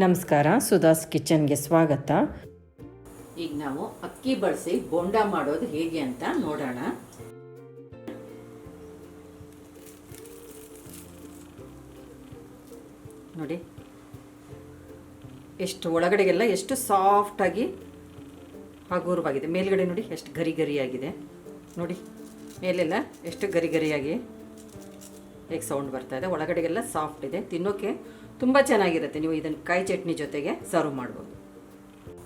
ನಮಸ್ಕಾರ ಸುಧಾಸ್ ಕಿಚನ್ಗೆ ಸ್ವಾಗತ. ಈಗ ನಾವು ಅಕ್ಕಿ ಬಳಸಿ ಬೋಂಡ ಮಾಡೋದು ಹೇಗೆ ಅಂತ ನೋಡೋಣ. ನೋಡಿ, ಎಷ್ಟು ಒಳಗಡೆಗೆಲ್ಲ ಎಷ್ಟು ಸಾಫ್ಟಾಗಿ ಹಗುರವಾಗಿದೆ. ಮೇಲ್ಗಡೆ ನೋಡಿ ಎಷ್ಟು ಗರಿ ಗರಿಯಾಗಿದೆ ನೋಡಿ, ಮೇಲೆಲ್ಲ ಎಷ್ಟು ಗರಿ ಗರಿಯಾಗಿ ಹೇಗೆ ಸೌಂಡ್ ಬರ್ತಾ ಇದೆ. ಒಳಗಡೆಗೆಲ್ಲ ಸಾಫ್ಟ್ ಇದೆ. ತಿನ್ನೋಕ್ಕೆ ತುಂಬ ಚೆನ್ನಾಗಿರುತ್ತೆ. ನೀವು ಇದನ್ನು ಕಾಯಿ ಚಟ್ನಿ ಜೊತೆಗೆ ಸರ್ವ್ ಮಾಡ್ಬೋದು.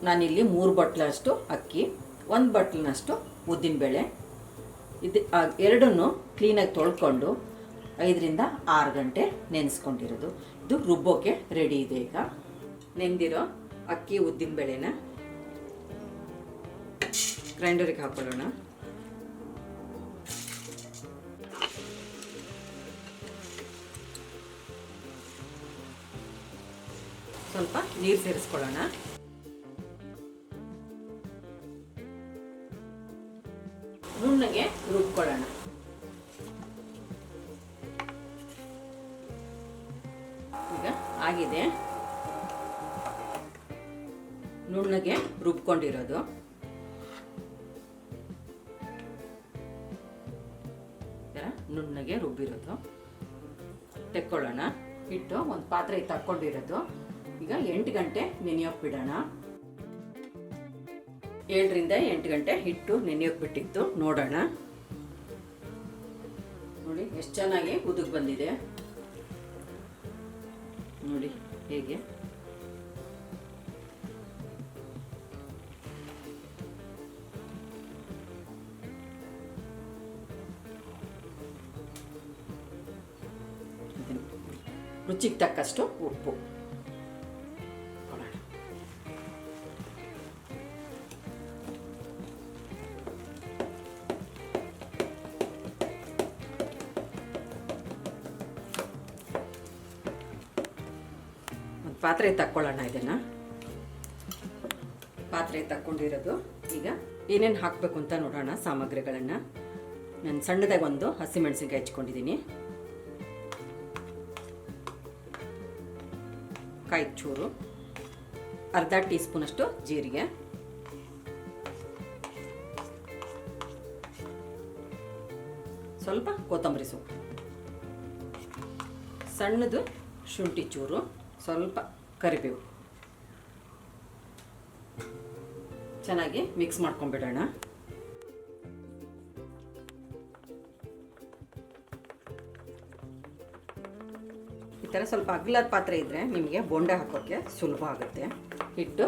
ನಾನಿಲ್ಲಿ ಮೂರು ಬಟ್ಲಷ್ಟು ಅಕ್ಕಿ, ಒಂದು ಬಟ್ಲಿನಷ್ಟು ಉದ್ದಿನಬೇಳೆ. ಇದು ಎರಡನ್ನು ಕ್ಲೀನಾಗಿ ತೊಳ್ಕೊಂಡು ಐದರಿಂದ ಆರು ಗಂಟೆ ನೆನೆಸ್ಕೊಂಡಿರೋದು. ಇದು ರುಬ್ಬೋಕ್ಕೆ ರೆಡಿ ಇದೆ ಈಗ. ನೆಂದಿರೋ ಅಕ್ಕಿ, ಉದ್ದಿನಬೇಳೆನ ಗ್ರೈಂಡರಿಗೆ ಹಾಕೊಳ್ಳೋಣ. ಸ್ವಲ್ಪ ನೀರು ಸೇರಿಸ್ಕೊಳ್ಳೋಣ. ನುಣ್ಣಗೆ ರುಬ್ಕೊಳ್ಳೋಣ. ಈಗ ಆಗಿದೆ. ನುಣ್ಣಗೆ ರುಬ್ಕೊಂಡಿರೋದು. ನುಣ್ಣಗೆ ರುಬ್ಬಿರೋದು. ತೆಕ್ಕೊಳ್ಳೋಣ. ಇಟ್ಟು ಒಂದು ಪಾತ್ರೆ ತಕ್ಕೊಂಡಿರೋದು. ಈಗ ಎಂಟು ಗಂಟೆ ನೆನೆಯೋಕೆ ಬಿಡೋಣ ಏಳರಿಂದ ಎಂಟು ಗಂಟೆ ಹಿಟ್ಟು ನೆನೆಯೋಕೆ ಬಿಟ್ಟಿತ್ತು ನೋಡೋಣ. ನೋಡಿ, ಎಷ್ಟು ಚೆನ್ನಾಗಿ ಉದುಗ್ ಬಂದಿದೆ. ನೋಡಿ, ಹೇಗೆ. ರುಚಿಗೆ ತಕ್ಕಷ್ಟು ಉಪ್ಪು. ಪಾತ್ರೆ ತಕ್ಕೊಳ್ಳೋಣ ಇದನ್ನು. ಪಾತ್ರೆ ತಕ್ಕೊಂಡಿರೋದು. ಈಗ ಏನೇನು ಹಾಕಬೇಕು ಅಂತ ನೋಡೋಣ ಸಾಮಗ್ರಿಗಳನ್ನು. ನಾನು ಸಣ್ಣದಾಗಿ ಒಂದು ಹಸಿಮೆಣಸಿನ್ಕಾಯಿ ಹಚ್ಕೊಂಡಿದ್ದೀನಿ ಕಾಯಿ ಚೂರು. ಅರ್ಧ ಟೀ ಸ್ಪೂನಷ್ಟು ಜೀರಿಗೆ. ಸ್ವಲ್ಪ ಕೊತ್ತಂಬರಿ ಸೊಪ್ಪು. ಸಣ್ಣದು ಶುಂಠಿ ಚೂರು. ಸ್ವಲ್ಪ ಕರಿಬೇವು. ಚೆನ್ನಾಗಿ ಮಿಕ್ಸ್ ಮಾಡ್ಕೊಂಡ್ಬಿಡೋಣ. ಈ ಥರ ಸ್ವಲ್ಪ ಅಗಲದ ಪಾತ್ರೆ ಇದ್ದರೆ ನಿಮಗೆ ಬೊಂಡೆ ಹಾಕೋಕ್ಕೆ ಸುಲಭ ಆಗುತ್ತೆ. ಹಿಟ್ಟು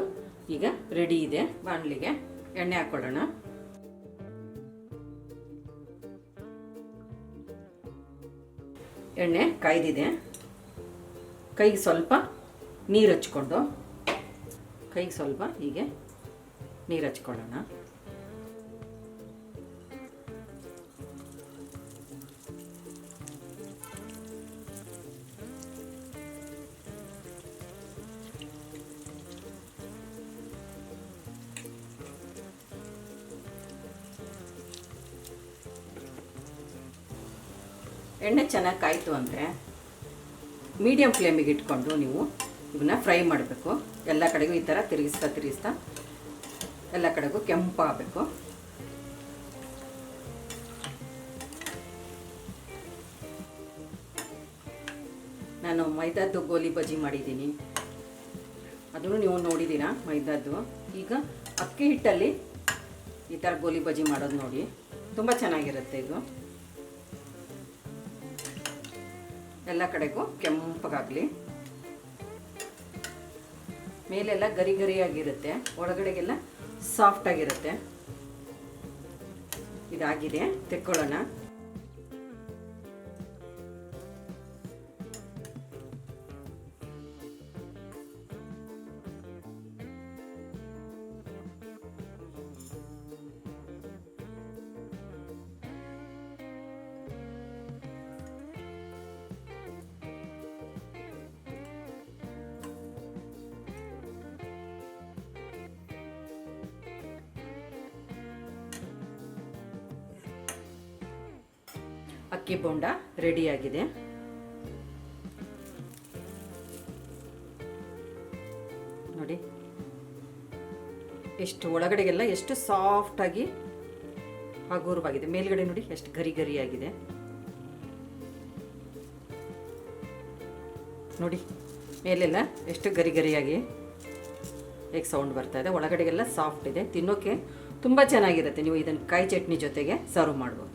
ಈಗ ರೆಡಿ ಇದೆ. ಬಾಣಲಿಗೆ ಎಣ್ಣೆ ಹಾಕ್ಕೊಳ್ಳೋಣ ಎಣ್ಣೆ ಕಾಯ್ದಿದೆ. ಕೈಗೆ ಸ್ವಲ್ಪ ನೀರು ಹಚ್ಕೊಂಡು ಕೈಗೆ ಸ್ವಲ್ಪ ಹೀಗೆ ನೀರು ಹಚ್ಕೊಳ್ಳೋಣ. ಎಣ್ಣೆ ಚೆನ್ನಾಗಿ ಕಾಯಿತು ಅಂದರೆ ಮೀಡಿಯಮ್ ಫ್ಲೇಮಿಗೆ ಇಟ್ಕೊಂಡು ನೀವು ಇವನ್ನ ಫ್ರೈ ಮಾಡಬೇಕು. ಎಲ್ಲ ಕಡೆಗೂ ಈ ಥರ ತಿರುಗಿಸ್ತಾ ತಿರುಗಿಸ್ತಾ ಎಲ್ಲ ಕಡೆಗೂ ಕೆಂಪಾಗಬೇಕು ನಾನು ಮೈದಾದ್ದು ಗೋಲಿ ಬಜ್ಜಿ ಮಾಡಿದ್ದೀನಿ. ಅದನ್ನು ನೀವು ನೋಡಿದ್ದೀರಾ? ಮೈದಾದ್ದು. ಈಗ ಅಕ್ಕಿ ಹಿಟ್ಟಲ್ಲಿ ಈ ಥರ ಗೋಲಿ ಬಜ್ಜಿ ಮಾಡೋದು ನೋಡಿ. ತುಂಬ ಚೆನ್ನಾಗಿರುತ್ತೆ ಇದು. ಎಲ್ಲ ಕಡೆಗೂ ಕೆಂಪಗಾಗಲಿ ಮೇಲೆಲ್ಲ ಗರಿ ಗರಿಯಾಗಿರುತ್ತೆ. ಒಳಗಡೆಗೆಲ್ಲ ಸಾಫ್ಟ್ ಆಗಿರುತ್ತೆ. ಇದಾಗಿದೆ. ತೆಕ್ಕೊಳ್ಳೋಣ. ಅಕ್ಕಿ ಬೋಂಡ ರೆಡಿಯಾಗಿದೆ. ನೋಡಿ, ಎಷ್ಟು ಒಳಗಡೆಗೆಲ್ಲ ಎಷ್ಟು ಸಾಫ್ಟಾಗಿ ಹಗುರವಾಗಿದೆ. ಮೇಲ್ಗಡೆ ನೋಡಿ ಎಷ್ಟು ಗರಿ ಗರಿಯಾಗಿದೆ. ನೋಡಿ, ಮೇಲೆಲ್ಲ ಎಷ್ಟು ಗರಿ ಗರಿಯಾಗಿ ಹೇಗೆ ಸೌಂಡ್ ಬರ್ತಾ ಇದೆ. ಒಳಗಡೆಗೆಲ್ಲ ಸಾಫ್ಟ್ ಇದೆ. ತಿನ್ನೋಕೆ ತುಂಬ ಚೆನ್ನಾಗಿರುತ್ತೆ. ನೀವು ಇದನ್ನು ಕಾಯಿ ಚಟ್ನಿ ಜೊತೆಗೆ ಸರ್ವ್ ಮಾಡ್ಬೋದು.